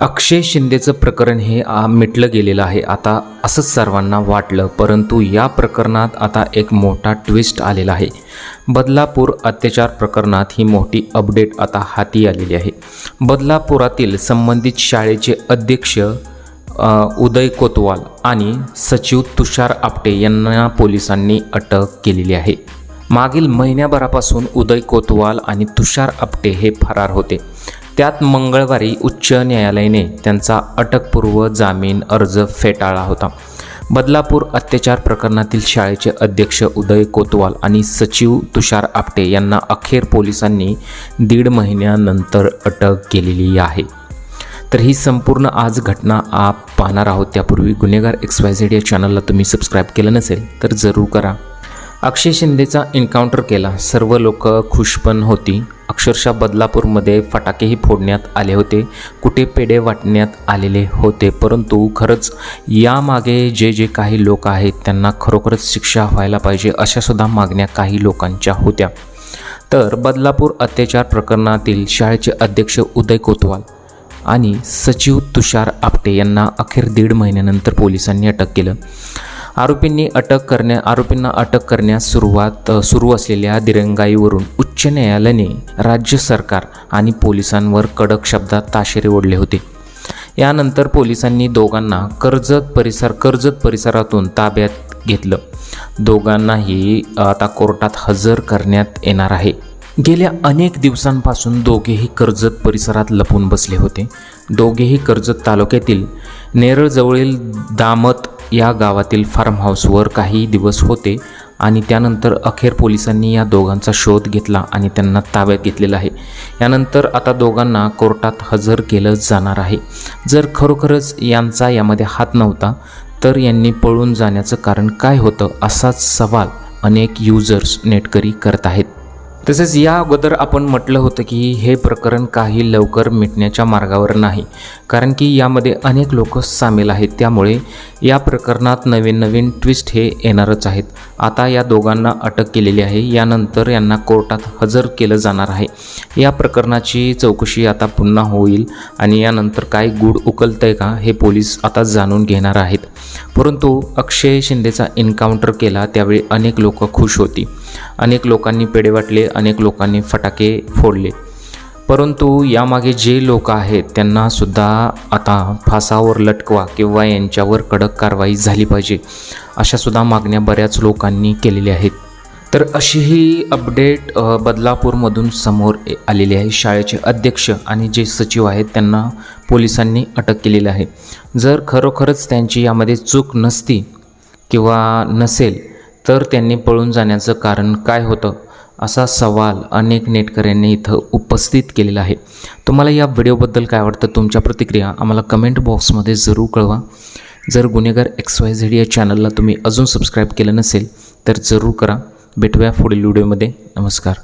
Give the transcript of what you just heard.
अक्षय शिंदेचं प्रकरण हे मिटलं गेलेलं आहे. आता असंच सर्वांना वाटलं परंतु या प्रकरणात आता एक मोठा ट्विस्ट आलेला आहे. बदलापूर अत्याचार प्रकरणात ही मोठी अपडेट आता हाती आलेली आहे. बदलापुरातील संबंधित शाळेचे अध्यक्ष उदय कोतवाल आणि सचिव तुषार आपटे यांना पोलिसांनी अटक केलेली आहे. मागील महिन्याभरापासून उदय कोतवाल आणि तुषार आपटे हे फरार होते. त्यात मंगळवारी उच्च न्यायालयाने त्यांचा अटकपूर्व जामीन अर्ज फेटाळला होता. बदलापूर अत्याचार प्रकरणातील शाळेचे अध्यक्ष उदय कोतवाल आणि सचिव तुषार आपटे यांना अखेर पोलिसांनी दीड महिन्यानंतर अटक केलेली आहे. तर ही संपूर्ण आज घटना आप पाहणार आहोत. त्यापूर्वी गुन्हेगार एक्स वाय झेड या चॅनलला तुम्ही सबस्क्राईब केलं नसेल तर जरूर करा. अक्षय शिंदेचा एन्काउंटर केला. सर्व लोक खुश पण होती. अक्षरशः बदलापूरमध्ये फटाकेही फोडण्यात आले होते. कुठे पेढे वाटण्यात आलेले होते. परंतु खरंच यामागे जे जे काही लोक आहेत त्यांना खरोखरच शिक्षा व्हायला पाहिजे अशासुद्धा मागण्या काही लोकांच्या होत्या. तर बदलापूर अत्याचार प्रकरणातील शाळेचे अध्यक्ष उदय कोतवाल आणि सचिव तुषार आपटे यांना अखेर दीड महिन्यानंतर पोलिसांनी अटक केलं. आरोपींनी अटक करण्या आरोपींना अटक करण्यास सुरुवात सुरू असलेल्या दिरंगाईवरून उच्च न्यायालयाने राज्य सरकार आणि पोलिसांवर कडक शब्दात ताशेरे ओढले होते. यानंतर पोलिसांनी दोघांना कर्जत परिसर कर्जत परिसरातून ताब्यात घेतलं. दोघांनाही आता कोर्टात हजर करण्यात येणार आहे. गेल्या अनेक दिवसांपासून दोघेही कर्जत परिसरात लपून बसले होते. दोघेही कर्जत तालुक्यातील नेरळजवळील दामत या गावातील फार्म हाऊसवर काही दिवस होते आणि त्यानंतर अखेर पोलिसांनी या दोघांचा शोध घेतला आणि त्यांना ताब्यात घेतलेला आहे. यानंतर आता दोघांना कोर्टात हजर केलं जाणार आहे. जर खरोखरच यांचा यामध्ये हात नव्हता तर यांनी पळून जाण्याचं कारण काय होतं असाच सवाल अनेक युजर्स नेटकरी करत आहेत. तसेच या अगोदर आपण म्हटलं होतं की हे प्रकरण काही लवकर मिटण्याच्या मार्गावर नाही. कारण की यामध्ये अनेक लोक सामील आहेत. त्यामुळे या प्रकरणात नवीन नवीन ट्विस्ट हे येणारच आहेत. आता या दोघांना अटक केलेली आहे. यानंतर यांना कोर्टात हजर केलं जाणार आहे. या प्रकरणाची चौकशी आता पुन्हा होईल आणि यानंतर काय गुड उकलतंय का हे पोलीस आता जाणून घेणार आहेत. परंतु अक्षय शिंदेचा एन्काउंटर केला त्यावेळी अनेक लोक खुश होती. अनेक लोकांनी पेढे वाटले अनेक लोकांनी फटाके फोडले. परंतु यामागे जे लोक आहेत त्यांनासुद्धा आता फासावर लटकवा किंवा यांच्यावर कडक कारवाई झाली पाहिजे अशासुद्धा मागण्या बऱ्याच लोकांनी केलेल्या आहेत. तर अशी ही अपडेट बदलापूरमधून समोर आलेली आहे. शाळेचे अध्यक्ष आणि जे सचिव आहेत त्यांना पोलिसांनी अटक केलेली आहे. जर खरोखरच त्यांची यामध्ये चूक नसती किंवा नसेल तर त्यांनी पळून जाण्याचं कारण काय होतं? असा सवाल अनेक नेटकऱ्यांनी इथं उपस्थित केलेला आहे. तुम्हाला या व्हिडिओबद्दल काय वाटतं? तुमच्या प्रतिक्रिया आम्हाला कमेंट बॉक्समध्ये जरूर कळवा. जर गुन्हेगार एक्स वाय झेड या चॅनलला तुम्ही अजून सबस्क्राईब केलं नसेल तर जरूर करा. भेटूया पुढील व्हिडिओमध्ये. नमस्कार.